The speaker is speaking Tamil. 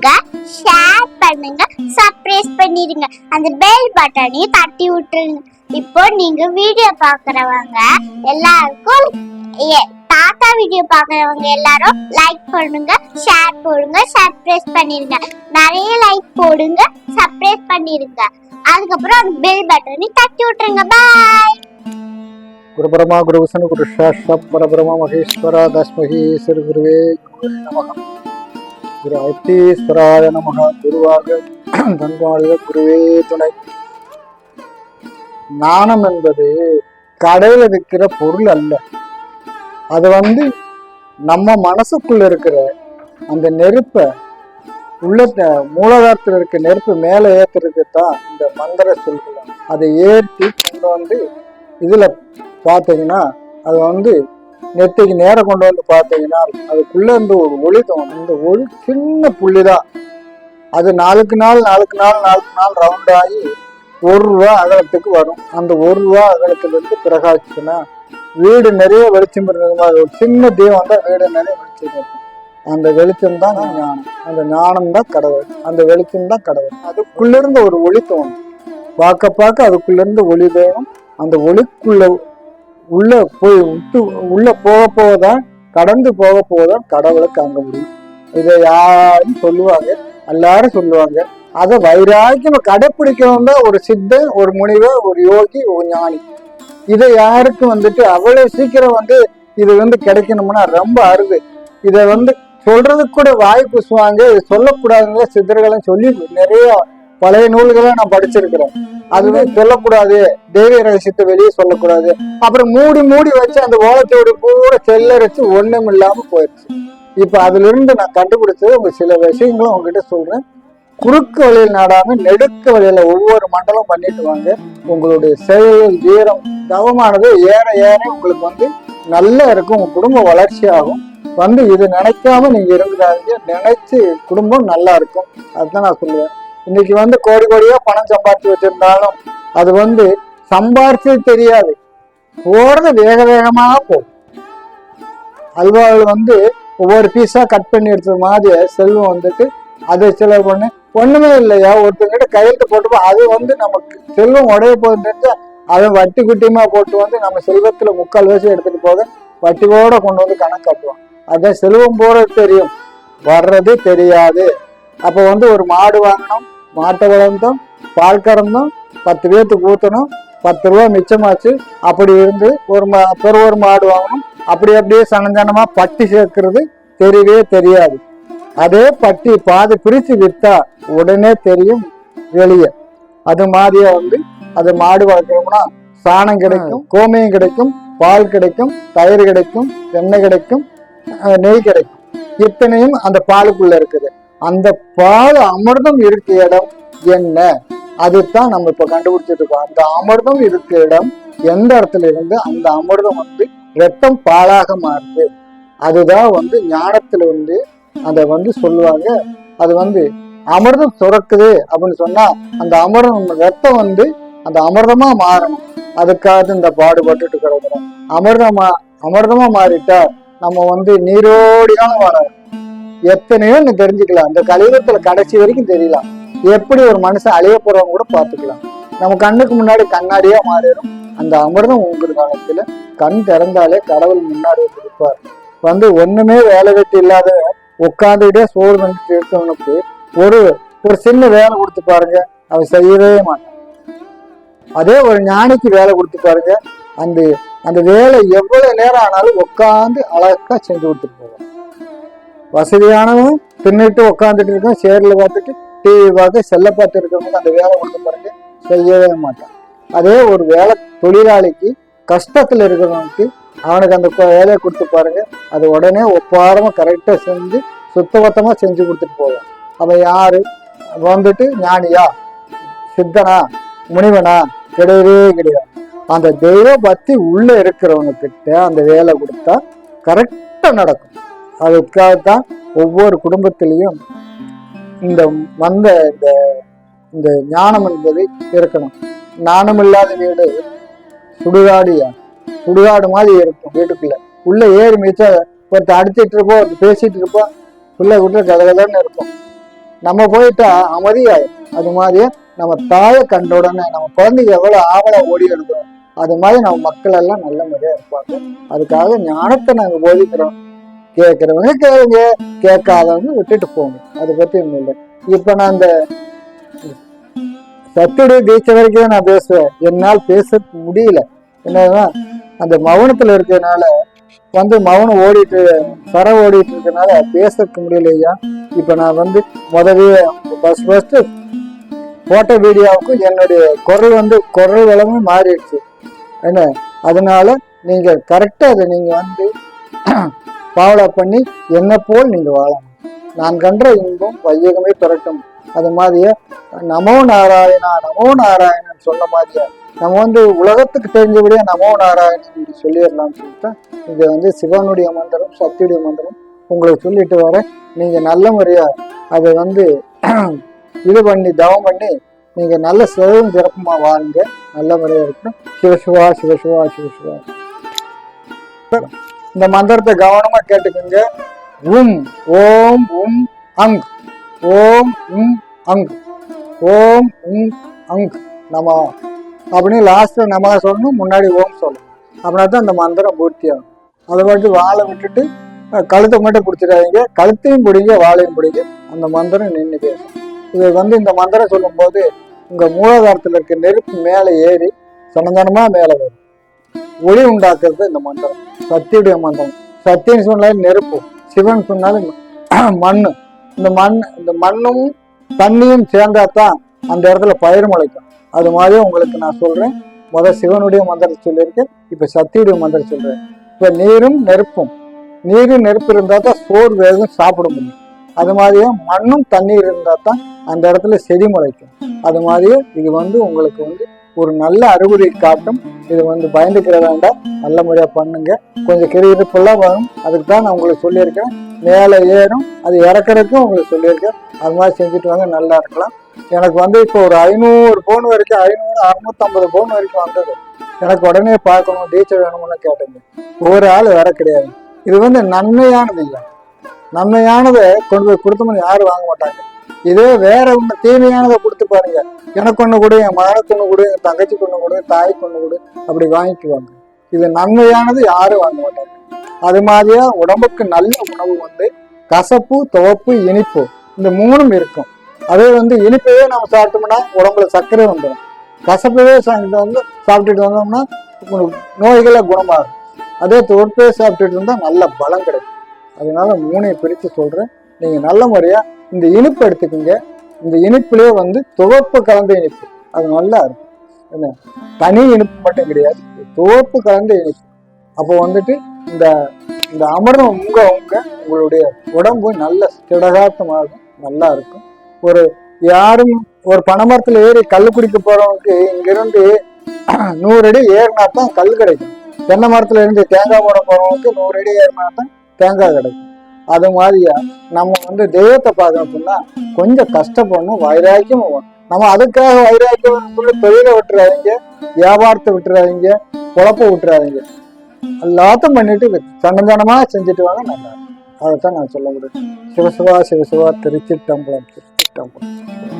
பண்ணுங்க ஷேர் பண்ணுங்க சப்ரைஸ் பண்ணிடுங்க அந்த பெல் பட்டனையும் தட்டி விட்டுருங்க. இப்போ நீங்க வீடியோ பாக்குறவங்க எல்லாருக்கும் ஏ- தாத்தா வீடியோ பாக்குறவங்க எல்லாரும் லைக் பண்ணுங்க ஷேர் போடுங்க சப்ரைஸ் பண்ணிருங்க. நிறைய லைக் போடுங்க சப்ரைஸ் பண்ணிருங்க. அதுக்கப்புறம் அந்த பெல் பட்டனையும் தட்டி விட்டுருங்க. பாய் குரு பரமா குரு விஷ்ணு குரு சாஷா பரபிரமா மகேஸ்வரா தஸ்மகி சிறு குருவே நமகம் நமக குரு ஐத்தீஸ்வராய நமக. குருவாக தன்பாளுக குருவே துணை. நாணம் என்பது கடையில் விற்கிற பொருள் அல்ல. அது வந்து நம்ம மனசுக்குள்ள இருக்கிற அந்த நெருப்பை உள்ள மூலாதாரத்தில் இருக்க நெருப்பு மேலே ஏற்றுறதுக்கு தான் இந்த மந்திர சொல்கிறோம் அதை ஏற்றி கொண்டு வந்து இதில் பார்த்தீங்கன்னா அது வந்து நெத்திக்கு நேரம் கொண்டு வந்து பார்த்தீங்கன்னா அதுக்குள்ள இருந்து ஒரு ஒளி தோணும். இந்த ஒளி சின்ன புள்ளி தான் அது நாளுக்கு நாள் நாளுக்கு நாள் நாளுக்கு நாள் ரவுண்ட் ஆகி ஒரு ரூபா அகலத்துக்கு வரும். அந்த ஒரு ரூபா அகலத்துல இருந்து பிரகாசிச்சுன்னா வீடு நிறைய வெளிச்சம் இருந்தது மாதிரி ஒரு சின்ன தீபம் தான். வீடு நிறைய வெளிச்சம் இருக்கும் அந்த வெளிச்சம் தான் ஞானம். அந்த ஞானம் தான் கடவுள். அந்த வெளிச்சம் தான் கடவுள். அதுக்குள்ள இருந்து ஒரு ஒளி தோணும். பார்க்க பார்க்க அதுக்குள்ள இருந்து ஒளி வேணும். அந்த ஒளிக்குள்ள உள்ள போய் விட்டு உள்ள போக போக தான் கடந்து போக போக தான் கடவுளை காங்க முடியும். இதை யாரும் சொல்லுவாங்க எல்லாரும் சொல்லுவாங்க. அதை வைராக்கியம் கடைப்பிடிக்கணும் தான் ஒரு சித்தன் ஒரு முனிவர் ஒரு யோகி ஒரு ஞானி. இதை யாருக்கு வந்துட்டு அவ்வளவு சீக்கிரம் வந்து இது வந்து கிடைக்கணும்னா ரொம்ப அருது. இதை வந்து சொல்றதுக்கு கூட வாய் சுவாங்க இது சொல்லக்கூடாதுங்கிற சித்தர்களும் சொல்லி நிறைய பழைய நூல்களை நான் படிச்சிருக்கிறேன் அதுவே சொல்லக்கூடாது தெய்வ ரகசியத்தை வெளியே சொல்லக்கூடாது. அப்புறம் மூடி மூடி வச்சு அந்த ஓலத்தோடு பூரா செல்லரிச்சு ஒண்ணும் இல்லாம போயிடுச்சு. இப்ப அதுல இருந்து நான் கண்டுபிடிச்சது உங்க சில விஷயங்களும் உங்ககிட்ட சொல்றேன். குறுக்கு வழியில் நாடாம நெடுக்க வழியில ஒவ்வொரு மண்டலம் பண்ணிட்டு வாங்க. உங்களுடைய செயல் வீரம் தவமானது ஏற ஏற உங்களுக்கு வந்து நல்லா இருக்கும். உங்க குடும்ப வளர்ச்சி ஆகும் வந்து இது நினைக்காம நீங்க இருக்கிறாங்க நினைச்சு குடும்பம் நல்லா இருக்கும். அதுதான் நான் சொல்லுவேன். இன்னைக்கு வந்து கோடி கோடியா பணம் சம்பாதிச்சு வச்சிருந்தாலும் அது வந்து சம்பாரிச்சது தெரியாது. போறது வேக வேகமாக போகும். அல்வாவில் வந்து ஒவ்வொரு பீஸா கட் பண்ணி எடுத்தது மாதிரி செல்வம் வந்துட்டு அதை செலவு பண்ணு. ஒண்ணுமே இல்லையா? ஒருத்தங்கிட்ட கையெழுத்து போட்டு அது வந்து நமக்கு செல்வம் உடைய போகுதுன்னு அதை வட்டி குட்டியுமா போட்டு வந்து நம்ம செல்வத்துல முக்கால் வயசு எடுத்துட்டு போக வட்டியோட கொண்டு வந்து கணக்கு காட்டுவான். அதான் செல்வம் போறது தெரியும். வர்றது தெரியாது. அப்போ வந்து ஒரு மாடு வாங்கினோம் மாட்டை வளர்ந்தோம் பால் கறந்தோம் பத்து பேர்த்துக்கு ஊற்றணும் பத்து ரூபா மிச்சமாச்சு. அப்படி இருந்து ஒரு மா பிற ஒரு மாடு வாங்கணும். அப்படி அப்படியே சனஞ்சனமாக பட்டி சேர்க்கறது தெரியவே தெரியாது. அதே பட்டி பாதி பிரித்து விற்றா உடனே தெரியும் வெளியே. அது மாதிரியே வந்து அது மாடு வளர்க்குறோம்னா சாணம் கிடைக்கும் கோமியம் கிடைக்கும் பால் கிடைக்கும் தயிர் கிடைக்கும் எண்ணெய் கிடைக்கும் நெய் கிடைக்கும். இத்தனையும் அந்த பாலுக்குள்ள இருக்குது. அந்த பால் அமிர்தம் இருக்க இடம் என்ன? அதுதான் நம்ம இப்ப கண்டுபிடிச்சிட்டு இருக்கோம். அந்த அமிர்தம் இருக்க இடம் எந்த இடத்துல இருந்து அந்த அமிர்தம் வந்து ரத்தம் பாலாக மாறுது? அதுதான் வந்து ஞானத்துல வந்து அதை வந்து சொல்லுவாங்க. அது வந்து அமிர்தம் சுரக்குது அப்படின்னு சொன்னா அந்த அமிர்தம் ரத்தம் வந்து அந்த அமிர்தமா மாறணும். அதுக்காக இந்த பாடுபட்டுட்டு கிடக்குறோம். அமிர்தமா அமிர்தமா மாறிட்டா நம்ம வந்து நீரோடியான வராது. எத்தனையோ நீ தெரிஞ்சுக்கலாம். அந்த கலியுகத்துல கடைசி வரைக்கும் தெரியலாம். எப்படி ஒரு மனுஷன் அழிய போறவங்க கூட பார்த்துக்கலாம். நம்ம கண்ணுக்கு முன்னாடி கண்ணாடியா மாறிடும். அந்த அமிர்தம் உங்கள் காலத்துல கண் திறந்தாலே கடவுள் முன்னாடி இருப்பார் வந்து ஒண்ணுமே வேலை வெட்டி இல்லாத உட்காந்துக்கிட்டே சோறு தந்துட்டு இருக்கவனுக்கு ஒரு ஒரு சின்ன வேலை கொடுத்து பாருங்க. அவன் செய்யவே மாட்டான். அதே ஒரு ஞானிக்கு வேலை கொடுத்து பாருங்க. அந்த அந்த வேலை எவ்வளவு நேரம் ஆனாலும் உட்காந்து அழகா செஞ்சு கொடுத்துட்டு போவான். வசதியானவன் தின்னுட்டு உட்காந்துட்டு இருக்கான் சேர்ல பார்த்துட்டு டிவி பார்த்து செல்லை பார்த்து இருக்கிறவங்க அந்த வேலை கொடுத்து பாருங்க. செய்யவே மாட்டான் அதே ஒரு வேலை தொழிலாளிக்கு கஷ்டத்துல இருக்கிறவனுக்கு அவனுக்கு அந்த வேலையை கொடுத்து பாருங்க. அது உடனே ஒப்பாரமா கரெக்டா செஞ்சு சுத்தபத்தமா செஞ்சு கொடுத்துட்டு போவான் அவன் யாரு? வந்துட்டு ஞானியா? சித்தனா? முனிவனா? கிடையவே கிடையாது. அந்த தெய்வ பக்தி உள்ள இருக்கிறவங்க கிட்ட அந்த வேலை கொடுத்தா கரெக்டா நடக்கும். அதுக்காகத்தான் ஒவ்வொரு குடும்பத்திலையும் இந்த வந்த இந்த இந்த ஞானம் என்பது இருக்கணும். ஞானம் இல்லாத வீடு சுடுகாடியா? சுடுகாடு மாதிரி இருக்கும் வீட்டுக்குள்ள. உள்ள ஏறி மிச்ச ஒருத்தர் அடிச்சிட்டு இருப்போம் ஒருத்தர் பேசிட்டு இருப்போம் பிள்ளை விட்டு கதகதன்னு இருக்கும். நம்ம போயிட்டா அமைதியாயிரும். அது மாதிரி நம்ம தாயை கண்ட உடனே நம்ம குழந்தைங்க எவ்வளவு ஆவலை ஓடி எடுக்கிறோம் அது மாதிரி நம்ம மக்கள் எல்லாம் நல்ல முறையா இருப்பாங்க. அதுக்காக ஞானத்தை நாங்க போதிக்கிறோம். கேட்கறவங்க கேளுங்க. கேட்காதவங்க விட்டுட்டு போங்க. அதை பத்தி ஒன்றும் இல்லை. இப்போ நான் அந்த சத்துடைய தீட்சை வரைக்கும் தான் நான் பேசுவேன். என்னால் பேச முடியல. என்னன்னா அந்த மௌனத்தில் இருக்கிறதுனால வந்து மௌனம் ஓடிட்டு சர ஓடிட்டு இருக்கனால பேசறதுக்கு முடியலையா இப்போ நான் வந்து முதவே ஃபர்ஸ்ட் ஃபர்ஸ்ட் போட்ட வீடியோவுக்கு என்னுடைய குரல் வந்து குரல் வளமும் மாறிடுச்சு. என்ன? அதனால நீங்கள் கரெக்டாக அதை நீங்கள் வந்து ஃபாலோ பண்ணி என்ன போல் நீங்கள் வாழணும். நான் கன்ற இன்பம் வையகமே பெறட்டும் அது மாதிரியே நமோ நாராயணா நமோ நாராயணன் சொன்ன மாதிரியே நம்ம வந்து உலகத்துக்கு தெரிஞ்சபடியா நமோ நாராயணன் என்று சொல்லிடலாம்னு சொல்லிட்டு இது வந்து சிவனுடைய மந்திரம் சக்தியுடைய மந்திரம் உங்களுக்கு சொல்லிட்டு வரேன். நீங்க நல்ல முறையா அதை வந்து இது பண்ணி தவம் பண்ணி நீங்க நல்ல சிறவும் சிறப்புமா வாருங்க நல்ல முறையா இருக்கணும். சிவசிவா சிவசிவா சிவசிவா. இந்த மந்திரத்தை கவனமா கேட்டுக்கோங்க. உம் ஓம் உம் அங். ஓம் உம் அங். ஓம் உம் அங். நம. அப்படின்னு லாஸ்ட்ல நம்ம சொல்லணும் முன்னாடி ஓம் சொல்லணும். அப்படின்னா தான் அந்த மந்திரம் பூர்த்தி ஆகும். அதை மட்டும் வாழை விட்டுட்டு கழுத்தை மட்டும் பிடிச்சிடாதீங்க கழுத்தையும் பிடிங்க வாழையும் பிடிங்க. அந்த மந்திரம் நின்று பேசும். இது வந்து இந்த மந்திரம் சொல்லும்போது உங்க மூலாதாரத்தில் இருக்க நெருப்பு மேலே ஏறி சனந்தனமா மேலே வரும். ஒளி உண்டாக்குறது இந்த மந்திரம். சக்தியுடைய மந்திரம். சத்தியம் சொன்னாலும் நெருப்பு. சிவன் சொன்னாலும் மண் இந்த மண் இந்த மண்ணும் தண்ணியும் சேர்ந்தாதான் அந்த இடத்துல பயிர் முளைக்கும். அது மாதிரி உங்களுக்கு நான் சொல்றேன். முதல் சிவனுடைய மந்திரம் சொல்லியிருக்கேன் இப்ப சத்தியுடைய மந்திரம் சொல்றேன். இப்ப நீரும் நெருப்பும். நீரும் நெருப்பு இருந்தா தான் சோறு வேகம் சாப்பிட முடியும். அது மாதிரியே மண்ணும் தண்ணீர் இருந்தா தான் அந்த இடத்துல செடி முளைக்கும். அது மாதிரியே இது வந்து உங்களுக்கு வந்து ஒரு நல்ல அறிகுறி காட்டும். இது வந்து பயந்துக்கிற வேண்டாம். நல்ல முறையாக பண்ணுங்க. கொஞ்சம் கிரியிருப்பெல்லாம் வரும். அதுக்கு தான் நான் உங்களுக்கு சொல்லியிருக்கேன். மேலே ஏறும். அது இறக்குறதுக்கும் உங்களுக்கு சொல்லியிருக்கேன். அது மாதிரி செஞ்சுட்டு வாங்க நல்லா இருக்கலாம். எனக்கு வந்து இப்போ ஒரு ஐநூறு பவுன் வரைக்கும் ஐநூறு அறுநூத்தம்பது பவுன் வரைக்கும் வந்தது. எனக்கு உடனே பார்க்கணும் டீச்சர் வேணும்னு கேட்டேங்க. ஒவ்வொரு ஆள் வர கிடையாது. இது வந்து நன்மையானது இல்லை. நன்மையானதை கொண்டு போய் கொடுத்தோம்னு யாரும் வாங்க மாட்டாங்க. இதே வேற ஒண்ணு தீமையானதை கொடுத்து பாருங்க. எனக்கு ஒண்ணு கொடு என் மகனுக்கு ஒண்ணு கொடு என் தங்கச்சிக்கு ஒன்று கொடு தாய்க்கு கொண்டு கொடு அப்படி வாங்கிக்குவாங்க. இது நன்மையானது யாரும் வாங்க மாட்டாங்க. அது மாதிரியா உடம்புக்கு நல்ல உணவு வந்து கசப்பு துவப்பு இனிப்பு இந்த மூணும் இருக்கும். அதே வந்து இனிப்பையே நம்ம சாப்பிட்டோம்னா உடம்புல சர்க்கரை வந்துடும் கசப்பவே வந்து சாப்பிட்டுட்டு வந்தோம்னா நோய்களை குணமாகும். அதே தொற்பே சாப்பிட்டுட்டு இருந்தால் நல்ல பலம் கிடைக்கும். அதனால மூணையும் பிரித்து சொல்றேன். நீங்க நல்ல முறையா இந்த இனிப்பு எடுத்துக்கோங்க. இந்த இனிப்புலேயே வந்து துவப்பு கலந்த இனிப்பு. அது நல்லா இருக்கும். என்ன? தனி இனிப்பு மட்டும் கிடையாது. துவப்பு கலந்த இனிப்பு. அப்போ வந்துட்டு இந்த இந்த அமர்வு உங்க உங்க உங்களுடைய உடம்பு நல்ல திடகாத்தமாக நல்லா இருக்கும். ஒரு யாரும் ஒரு பனைமரத்துல ஏறி கல் குடிக்க போறவனுக்கு இங்கிருந்து நூறு அடி ஏறினா தான் கல் கிடைக்கும். தென்னை மரத்துல இருந்து தேங்காய் போட போறவனுக்கு நூறு அடி ஏறினா தான் தேங்காய் கிடைக்கும். அது மாதிரியா? நம்ம வந்து தெய்வத்தை பார்க்கணும்னா கொஞ்சம் கஷ்டப்படணும் வைராக்கியம் நம்ம அதுக்காக வைராக்கியம் சொல்லி தொழிலை விட்டுறாதீங்க வியாபாரத்தை விட்டுறாதீங்க குழப்ப விட்டுறாதீங்க. எல்லாத்தையும் பண்ணிட்டு சன்னதானமா செஞ்சுட்டு வாங்க நல்லா அதைத்தான் நான் சொல்ல முடியும். சிவசிவா சிவசிவா திருச்சிட்டம்பலம் திருச்சிட்டம்பலம்